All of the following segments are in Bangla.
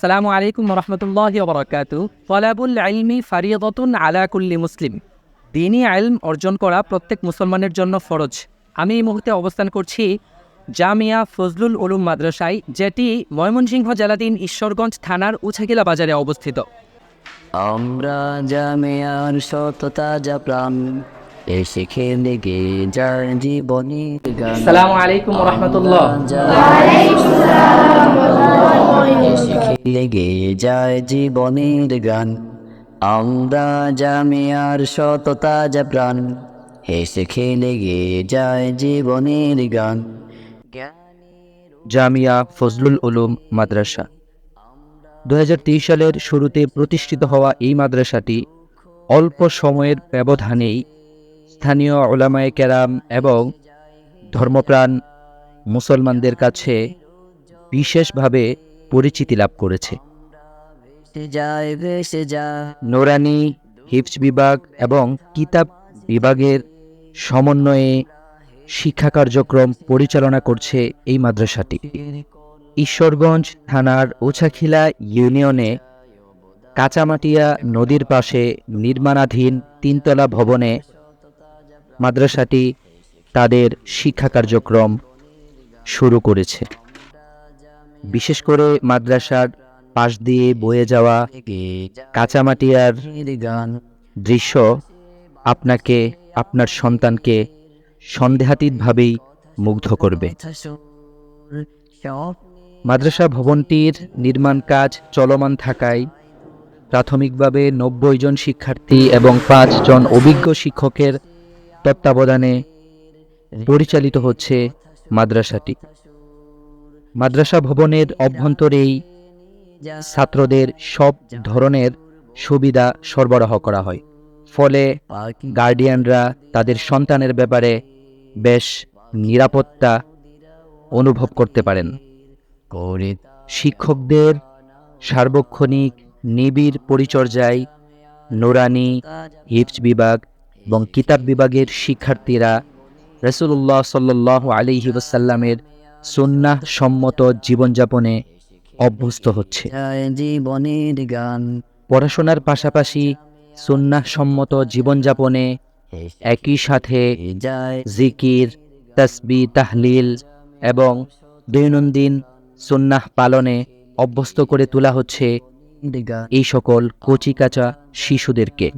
আসসালামু আলাইকুম রহমতুল্লাহ বরকাতু তলাবুল আলমি ফারিয়দতুন আলা কুল্লি মুসলিম। দিনই আলম অর্জন করা প্রত্যেক মুসলমানের জন্য ফরজ। আমি এই মুহূর্তে অবস্থান করছি জামিয়া ফজলুল উলুম মাদ্রাসায় যেটি ময়মনসিংহ জেলাধীন ঈশ্বরগঞ্জ থানার উছাকিলা বাজারে অবস্থিত। আমরা জামিয়ার সততা যা প্রাণ আলাইকুম রহমতুল্লাহ। এসে খেলে গে যায় জীবনের গান আমরা জামিয়ার সততা যা প্রাণ। হেসে খেলে গে যায় জীবনের গান জামিয়া ফজলুল উলুম মাদ্রাসা। দু হাজার তেইশ সালের শুরুতে প্রতিষ্ঠিত হওয়া এই মাদ্রাসাটি অল্প সময়ের ব্যবধানেই স্থানীয় ওলামায় কেরাম এবং ধর্মপ্রাণ মুসলমানদের কাছে বিশেষভাবে পরিচিতি লাভ করেছে। নোরানি হিফজ বিভাগ এবং কিতাব বিভাগের সমন্বয়ে শিক্ষা কার্যক্রম পরিচালনা করছে এই মাদ্রাসাটি। ঈশ্বরগঞ্জ থানার ওছাখিলা ইউনিয়নে কাঁচামাটিয়া নদীর পাশে নির্মাণাধীন তিনতলা ভবনে মাদ্রাসাটি তাদের শিক্ষা কার্যক্রম শুরু করেছে। বিশেষ করে মাদ্রাসার পাশ দিয়ে বয়ে যাওয়া কাঁচামাটিয়ার দৃশ্য আপনাকে আপনার সন্তানকে সন্দেহাতীতভাবেই মুগ্ধ করবে। মাদ্রাসা ভবনটির নির্মাণ কাজ চলমান থাকায় প্রাথমিকভাবে নব্বই জন শিক্ষার্থী এবং পাঁচ জন অভিজ্ঞ শিক্ষকের তত্ত্বাবধানে পরিচালিত হচ্ছে মাদ্রাসাটি। মাদ্রাসা ভবনের অভ্যন্তরেই ছাত্রদের সব ধরনের সুবিধা সরবরাহ করা হয়। ফলে গার্ডিয়ানরা তাদের সন্তানের ব্যাপারে বেশ নিরাপত্তা অনুভব করতে পারেন। শিক্ষকদের সার্বক্ষণিক নিবিড় পরিচর্যায় নোরানি, হিফজ বিভাগ এবং কিতাব বিভাগের শিক্ষার্থীরা রসুল্লাহ সাল্লাহ আলিহি ওসাল্লামের সুন্নাহ সম্মত জীবনযাপনে অভ্যস্ত হচ্ছে। জীবনের গান পড়াশোনার পাশাপাশি সুন্নাহ সম্মত জীবনযাপনে একই সাথে জিকির তসবি তাহলিল এবং দৈনন্দিন সুন্নাহ পালনে অভ্যস্ত করে তোলা হচ্ছে এই সকল কচিকাচা শিশুদেরকে।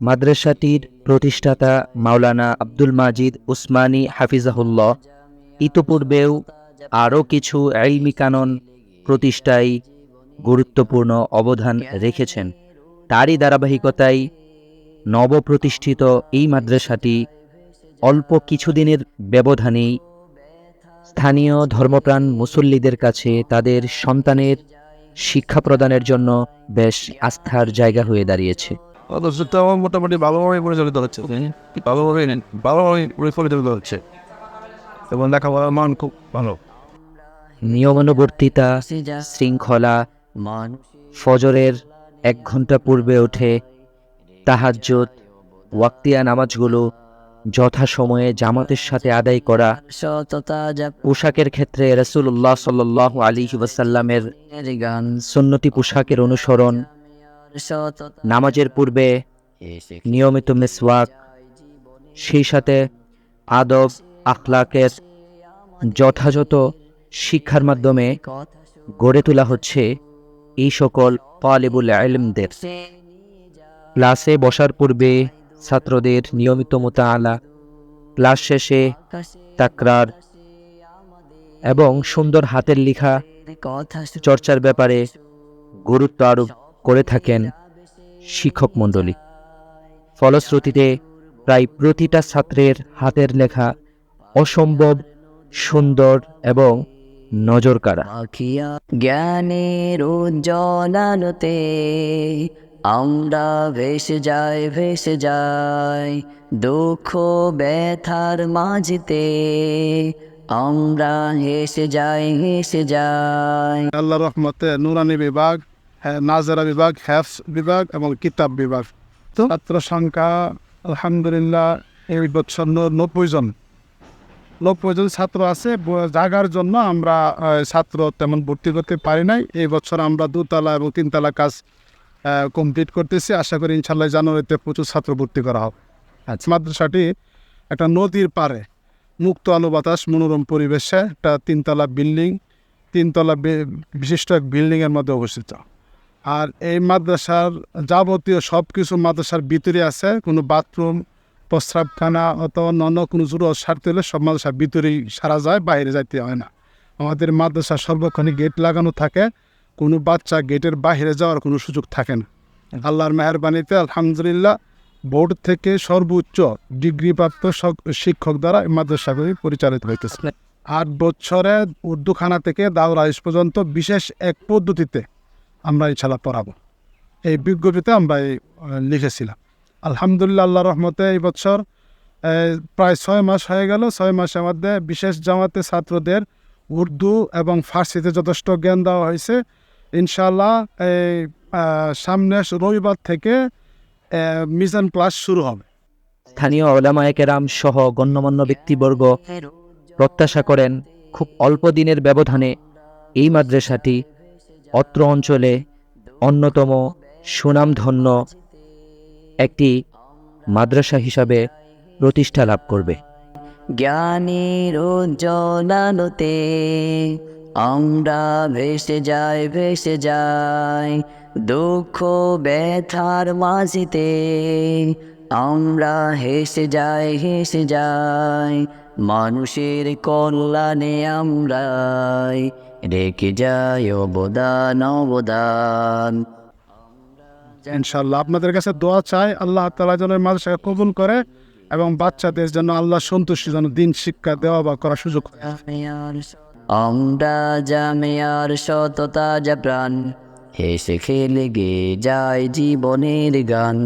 মাদ্রাসাটির প্রতিষ্ঠাতা মাওলানা আব্দুল মাজিদ উসমানী হাফিজাহুল্লাহ ইতোপূর্বেও আরও কিছু এলমি কানন প্রতিষ্ঠায় গুরুত্বপূর্ণ অবদান রেখেছেন। তারই ধারাবাহিকতায় নবপ্রতিষ্ঠিত এই মাদ্রাসাটি অল্প কিছুদিনের ব্যবধানেই স্থানীয় ধর্মপ্রাণ মুসল্লিদের কাছে তাদের সন্তানের শিক্ষা প্রদানের জন্য বেশ আস্থার জায়গা হয়ে দাঁড়িয়েছে। মোটামুটি ভালোভাবে পরিচালিত হচ্ছে ভালোভাবে ভালোভাবে পরিচালিত হচ্ছে। এবং লেখাপড়ার মান খুব ভালো। নিয়মানুবর্তিতা, শৃঙ্খলা মান ফজরের এক ঘণ্টা পূর্বে উঠে তাহাজ্জুদ, ওয়াক্তিয়া নামাজগুলো যথাসময়ে জামাতের সাথে আদায় করা। পোশাকের ক্ষেত্রে রসুল্লাহ সাল্লাহ আলী ওয়াসাল্লামের সুন্নতি পোশাকের অনুসরণ। নামাজের পূর্বে নিয়মিত মেসওয়াক, সেই সাথে আদব আখলাকের যথাযথ শিক্ষার মাধ্যমে গড়ে তোলা হচ্ছে এই সকল তালেবুল আলমদের ক্লাসে বসার পূর্বে ছাত্রদের নিয়মিত মোতালা ক্লাস শেষে তাকরার এবং সুন্দর হাতের লেখা চর্চার ব্যাপারে গুরুত্ব আরোপ করে থাকেন শিক্ষক মণ্ডলী। ফলশ্রুতিতে প্রায় প্রতিটা ছাত্রের হাতের লেখা অসম্ভব সুন্দর এবং নজরকাড়া। পাখিয়া জ্ঞানের উজ্জ্বলালোতে আমরা ভেসে যাই ভেসে যাই। দুঃখ ব্যথার মাঝিতে আমরা হেসে যাই হেসে যাই। আল্লাহ রহমতে নুরানি বিভাগ হ্যাঁ, নাজারা বিভাগ হ্যাফস বিভাগ এবং কিতাব বিভাগ। ছাত্র সংখ্যা আলহামদুলিল্লাহ এই বছর নব্বই জন। লোক পর্যন্ত ছাত্র আছে জাগার জন্য আমরা ছাত্র তেমন ভর্তি করতে পারি নাই। এই বছর আমরা দুতলা এবং তিনতলা কাজ কমপ্লিট করতেছি। আশা করি ইনশাল্লাহ জানুয়ারিতে প্রচুর ছাত্র ভর্তি করা হবে। আচ্ছা। মাদ্রাসাটি একটা নদীর পাড়ে মুক্ত আলো বাতাস মনোরম পরিবেশে একটা তিনতলা বিল্ডিং তিনতলা বিশিষ্ট এক বিল্ডিংয়ের মধ্যে অবস্থিত। আর এই মাদ্রাসার যাবতীয় সব কিছু মাদ্রাসার ভিতরে আছে কোনো বাথরুম প্রস্রাবখানা অথবা অন্য কোনো জরুরত সারতে হলে সব মাদ্রাসার ভিতরেই সারা যায়, বাইরে যাইতে হয় না। আমাদের মাদ্রাসা সর্বক্ষণে গেট লাগানো থাকে, কোনো বাচ্চা গেটের বাইরে যাওয়ার কোনো সুযোগ থাকে না। আল্লাহর মেহরবানিতে আলহামদুলিল্লাহ বোর্ড থেকে সর্বোচ্চ ডিগ্রিপ্রাপ্ত শিক্ষক দ্বারা মাদ্রাসাগুলি পরিচালিত হইতেছে। আট বছরে উর্দুখানা থেকে দাওরা ইস পর্যন্ত বিশেষ এক পদ্ধতিতে আমরা খেলা পড়াবো। এই বিজ্ঞপ্তিতে আমরা লিখেছিলাম। আলহামদুলিল্লাহ, আল্লাহ রহমতে এই বছর প্রায় ছয় মাস হয়ে গেল। ছয় মাসের মধ্যে বিশেষ জামাতে ছাত্রদের উর্দু এবং ফার্সিতে যথেষ্ট জ্ঞান দেওয়া হয়েছে। ইনশাল্লাহ এই সামনে রবিবার থেকে মিশন ক্লাস শুরু হবে। স্থানীয় ওলামায়ে কেরাম সহ গণ্যমান্য ব্যক্তিবর্গ প্রত্যাশা করেন, খুব অল্প দিনের ব্যবধানে এই মাদ্রাসাটি অত্র অঞ্চলে অন্যতম সুনামধন্য একটি মাদ্রাসা হিসাবে প্রতিষ্ঠা লাভ করবে। জ্ঞানের উজ্জ্বলালোতে আমরা ভেসে যাই ভেসে যাই। দুঃখ ব্যথার মাঝিতে আমরা হেসে যাই হেসে যাই। মানুষের কল্যাণে আমরা রেখে যাই অবদান অবদান। ইনশাল্লাহ আপনাদের কাছে দোয়া চাই, আল্লাহ তালা যেন মাদ্রাসাকে কবুল করে এবং বাচ্চাদের জন্য আল্লাহ সন্তুষ্টি, যেন দিন শিক্ষা দেওয়া বা করার সুযোগ। আমরা জামিয়ার সততা যা প্রাণ হেসে খেলে গে যায় জীবনের গান